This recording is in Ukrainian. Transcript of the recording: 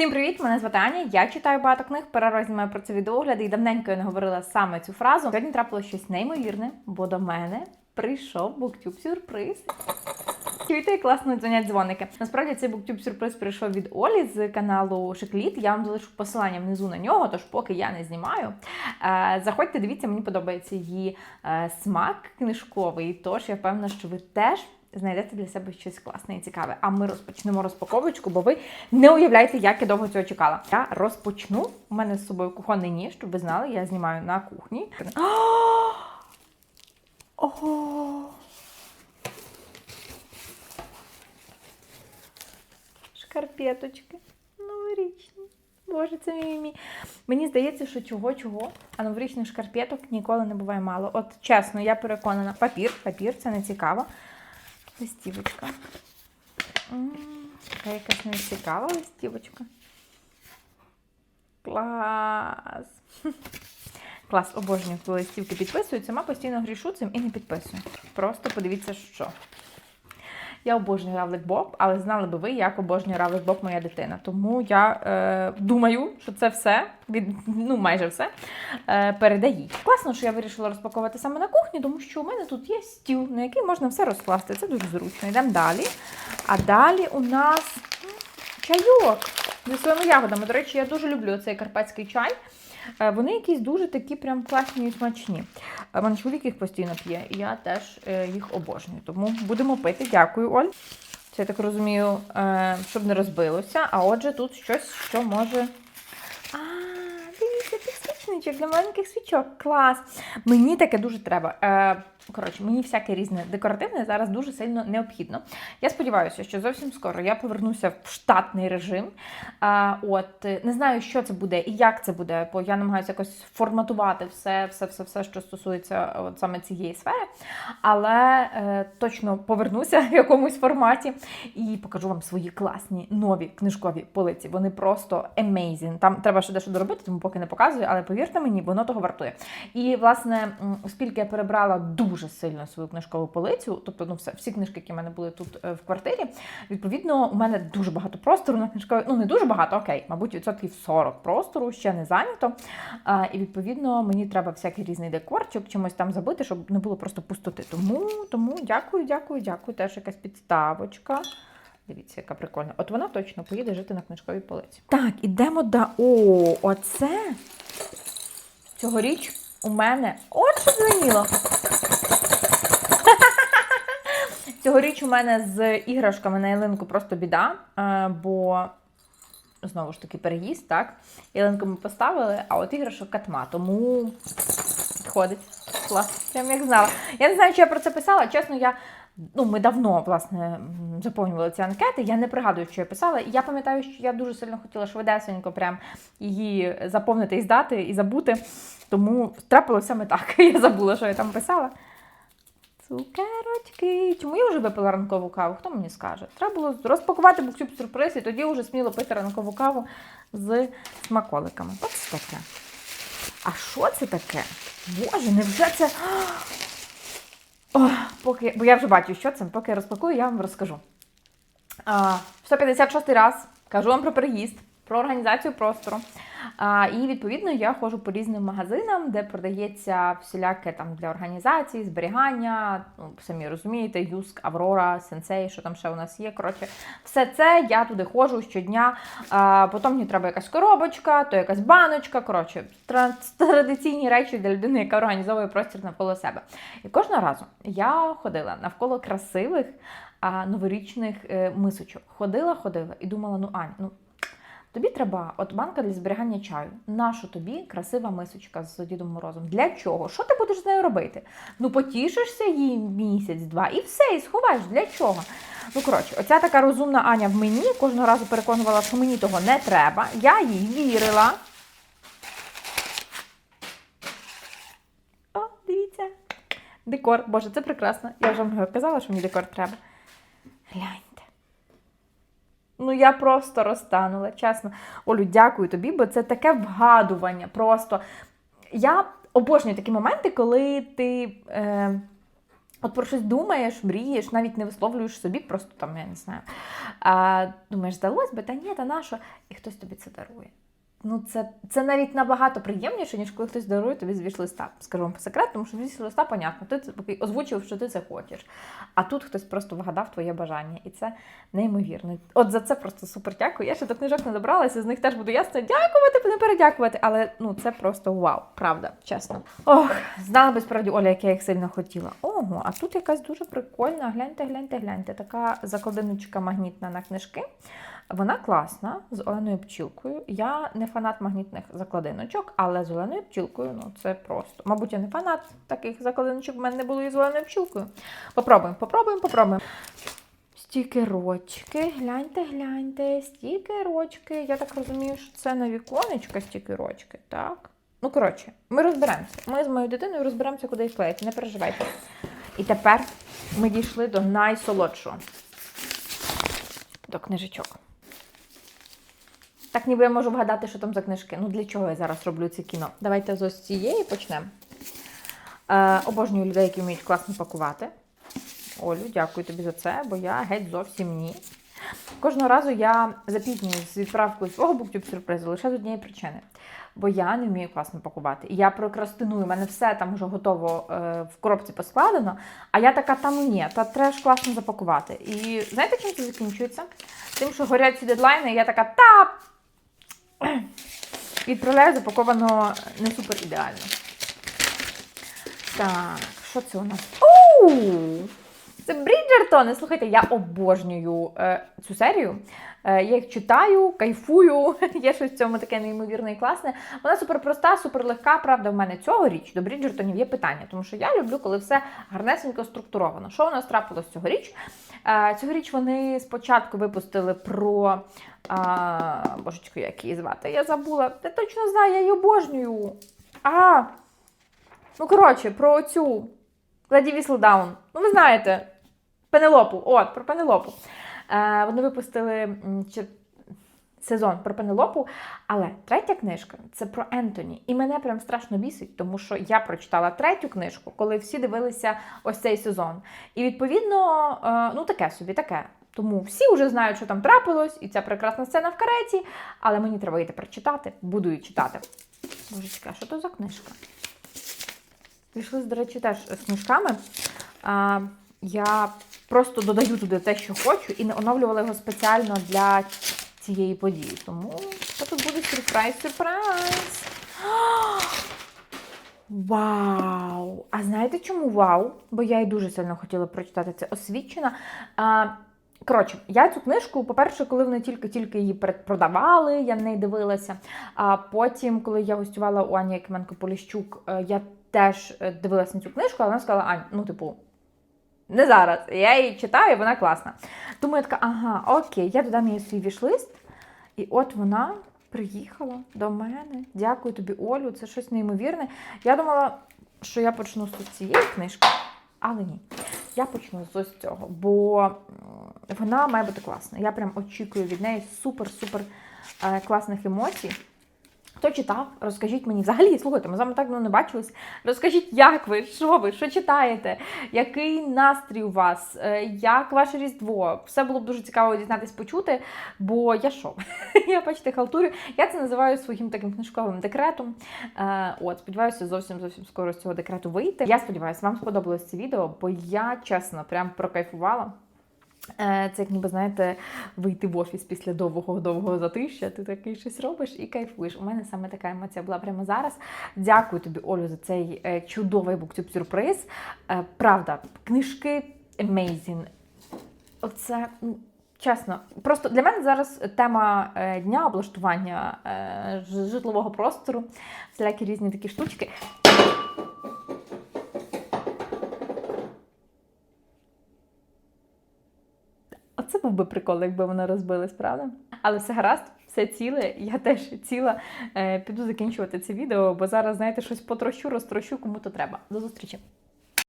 Всім привіт! Мене звати Аня. Я читаю багато книг, перераз знімаю про це відеогляди, і давненько я не говорила саме цю фразу. Сьогодні трапилося щось неймовірне, бо до мене прийшов буктюб сюрприз. Як класно дзвонять дзвоники. Насправді цей буктюб сюрприз прийшов від Олі з каналу Шикліт. Я вам залишу посилання внизу на нього, тож поки я не знімаю. Е, заходьте, дивіться, мені подобається її е, смак книжковий. Тож я впевнена, що ви теж. Знайдете для себе щось класне і цікаве. А ми розпочнемо розпаковочку, бо ви не уявляєте, як я довго цього чекала. Я розпочну. У мене з собою кухонний ніж, щоб ви знали, я знімаю на кухні. Ого! Шкарпеточки. Новорічні. Боже, це мій мій. Мені здається, що чого-чого, а новорічних шкарпеток ніколи не буває мало. От чесно, я переконана. Папір, папір, це не цікаво. Листівочка. Така якась не цікава листівочка. Клас. Клас, обожнюю, коли листівки підписують. Сама постійно грішу цим і не підписую. Просто подивіться, що. Я обожнюю Равлик Боб, але знали би ви, як обожнює Равлик Боб моя дитина. Тому я е, думаю, що це все, від, ну майже все, е, передає їй. Класно, що я вирішила розпаковувати саме на кухні, тому що у мене тут є стіл, на який можна все розкласти. Це дуже зручно. Йдемо далі. А далі у нас чайок зі своїми ягодами. До речі, я дуже люблю цей карпатський чай. Е, Вони якісь дуже такі прям класні і смачні. Е, Мене чоловік їх постійно п'є, і я теж е, їх обожнюю. Тому будемо пити. Дякую, Оль. Це я так розумію, щоб не розбилося. А отже, тут щось, що може. А, дивіться, підсвічничок для маленьких свічок. Клас. Мені таке дуже треба. Е, Коротше, мені всяке різне декоративне зараз дуже сильно необхідно. Я сподіваюся, що зовсім скоро я повернуся в штатний режим. А, от не знаю, що це буде і як це буде, бо я намагаюся якось форматувати все, все, все, все, що стосується от саме цієї сфери. Але е, точно повернуся в якомусь форматі і покажу вам свої класні нові книжкові полиці. Вони просто amazing. Там треба ще дещо доробити, тому поки не показую, але повірте мені, воно того вартує. І власне, оскільки я перебрала дуже сильно свою книжкову полицю, тобто ну все, всі книжки, які в мене були тут е, в квартирі, відповідно, у мене дуже багато простору на книжкові, ну не дуже багато, окей, мабуть, відсотків 40 простору ще не зайнято. А, і відповідно мені треба всякий різний декорчик, чимось там забити, щоб не було просто пустоти. Тому, тому дякую, дякую, дякую. Теж якась підставочка. Дивіться, яка прикольна. От вона точно поїде жити на книжковій полиці. Так, ідемо до. О, оце цьогоріч у мене. От що дзвеніло. Цьогоріч у мене з іграшками на ялинку просто біда, е, бо знову ж таки переїзд, так? Ялинку ми поставили, а от іграшок катма, тому підходить. Клас, прям як знала. Я не знаю, чи я про це писала. Чесно, я. Ну, ми давно власне заповнювали ці анкети. Я не пригадую, що я писала. Я пам'ятаю, що я дуже сильно хотіла швидесенько прям її заповнити і здати, і забути. Тому трапилося саме так. Я забула, що я там писала. Цукерочки. Чому я вже випила ранкову каву? Хто мені скаже? Треба було розпакувати буктюб сюрприз, і тоді вже сміло пити ранкову каву з смаколиками. Ось таке. А що це таке? Боже, невже це. О, поки, бо я вже бачу, що це, поки я розпакую, я вам розкажу. А, 156 раз кажу вам про переїзд, про організацію простору. А, і відповідно я ходжу по різним магазинам, де продається всіляке там для організації, зберігання. Ну, самі розумієте, Юск, Аврора, Сенсей, що там ще у нас є. Коротше, все це я туди ходжу щодня. А, потім мені треба якась коробочка, то якась баночка. Коротше, традиційні речі для людини, яка організовує простір навколо себе. І кожного разу я ходила навколо красивих а, новорічних е, мисочок. Ходила, ходила і думала: ну Ань, ну. Тобі треба от банка для зберігання чаю. Нащо тобі красива мисочка з Дідом Морозом? Для чого? Що ти будеш з нею робити? Ну потішишся їй місяць-два і все, і сховаєш. Для чого? Ну, коротше, оця така розумна Аня в мені кожного разу переконувала, що мені того не треба. Я їй вірила. О, дивіться. Декор. Боже, це прекрасно. Я вже вам казала, що мені декор треба. Гляньте. Ну, я просто розтанула, чесно. Олю, дякую тобі, бо це таке вгадування. Просто я обожнюю такі моменти, коли ти. Е, От про щось думаєш, мрієш, навіть не висловлюєш собі, просто там, я не знаю. А, думаєш, здалось би, та ні, та нащо? І хтось тобі це дарує. Ну, це, це навіть набагато приємніше, ніж коли хтось дарує тобі з листа. Скажу вам по секрету, тому що з листа, понятно, ти озвучив, що ти це хочеш. А тут хтось просто вгадав твоє бажання, і це неймовірно. От за це просто супер дякую. Я ще до книжок не добралася, з них теж буду ясно дякувати, не передякувати. Але ну це просто вау, правда, чесно. Ох, знала би справді Оля, як я їх сильно хотіла. Ого, а тут якась дуже прикольна. Гляньте, гляньте, гляньте. Така закладиночка магнітна на книжки. Вона класна з Оленою пчілкою. Я не фанат магнітних закладиночок, але з Оленою пчілкою ну це просто. Мабуть, я не фанат таких закладиночок, в мене не було і з Оленою пчілкою. Попробуємо, попробуємо, попробуємо. Стікерочки, гляньте, гляньте, стікерочки. Я так розумію, що це на віконечка стікерочки, так? Ну, коротше, ми розберемося. Ми з моєю дитиною розберемося, куди їх клеїти, не переживайте. І тепер ми дійшли до найсолодшого. До книжечок. Так ніби я можу вгадати, що там за книжки. Ну для чого я зараз роблю це кіно? Давайте з ось цієї почнемо. Е, обожнюю людей, які вміють класно пакувати. Олю, дякую тобі за це, бо я геть зовсім ні. Кожного разу я запізнююсь з відправкою свого буктюб сюрпризу лише з однієї причини. Бо я не вмію класно пакувати. І я прокрастиную, у мене все там вже готово е, в коробці поскладено, а я така там ні, та треба ж класно запакувати. І знаєте, чим це закінчується? Тим, що горять ці дедлайни, і я така та відправляю запаковано не супер ідеально. Так, що це у нас? Оу! Це Бріджертони. Слухайте, я обожнюю е, цю серію. Е, я їх читаю, кайфую. Є щось в цьому таке неймовірне і класне. Вона супер проста, супер легка. Правда, в мене цьогоріч до Бріджертонів є питання, тому що я люблю, коли все гарнесенько структуровано. Що у нас трапилось цьогоріч? Е, цьогоріч вони спочатку випустили про. А, божечко, як її звати? Я забула. Я точно знаю, я її обожнюю. А, ну коротше, про цю Леді Віслдаун. Ну, ви знаєте, Пенелопу. От, про Пенелопу. Е, вони випустили сезон про Пенелопу, але третя книжка це про Ентоні. І мене прям страшно бісить, тому що я прочитала третю книжку, коли всі дивилися ось цей сезон. І відповідно, е, ну таке собі, таке. Тому всі вже знають, що там трапилось, і ця прекрасна сцена в кареті, але мені треба її тепер читати, буду її читати. Божечка, що то за книжка? Пішли, до речі, теж з книжками. А, я просто додаю туди те, що хочу, і не оновлювала його спеціально для цієї події. Тому що тут буде сюрприз, сюрприз. Вау! А знаєте чому вау? Бо я і дуже сильно хотіла прочитати це освічена. Коротше, я цю книжку, по-перше, коли вони тільки-тільки її продавали, я на неї дивилася. А потім, коли я гостювала у Ані Якименко Поліщук, е, я теж е, дивилася на цю книжку, але вона сказала, Ань, ну, типу, не зараз. Я її читаю, вона класна. Тому я така, ага, окей, я додам її свій вішлист. І от вона приїхала до мене. Дякую тобі, Олю, це щось неймовірне. Я думала, що я почну з цієї книжки, але ні. Я почну з ось цього, бо вона має бути класна. Я прям очікую від неї супер-супер е, класних емоцій. Хто читав, розкажіть мені. Взагалі, слухайте, ми з вами так давно не бачились. Розкажіть, як ви, що ви, що читаєте, який настрій у вас, е, як ваше Різдво. Все було б дуже цікаво дізнатись, почути, бо я що? я бачите, халтурю. Я це називаю своїм таким книжковим декретом. Е, От, сподіваюся, зовсім зовсім скоро з цього декрету вийти. Я сподіваюся, вам сподобалось це відео, бо я чесно прям прокайфувала. Е, Це як ніби, знаєте, вийти в офіс після довгого-довгого затища, ти такий щось робиш і кайфуєш. У мене саме така емоція була прямо зараз. Дякую тобі, Олю, за цей е, чудовий буктюб сюрприз. Е, Правда, книжки amazing. Оце. Чесно, просто для мене зараз тема дня облаштування житлового простору, всілякі різні такі штучки. Оце був би прикол, якби вона розбилась, правда? Але все гаразд, все ціле. Я теж ціла. Е, піду закінчувати це відео, бо зараз, знаєте, щось потрощу, розтрощу, кому то треба. До зустрічі!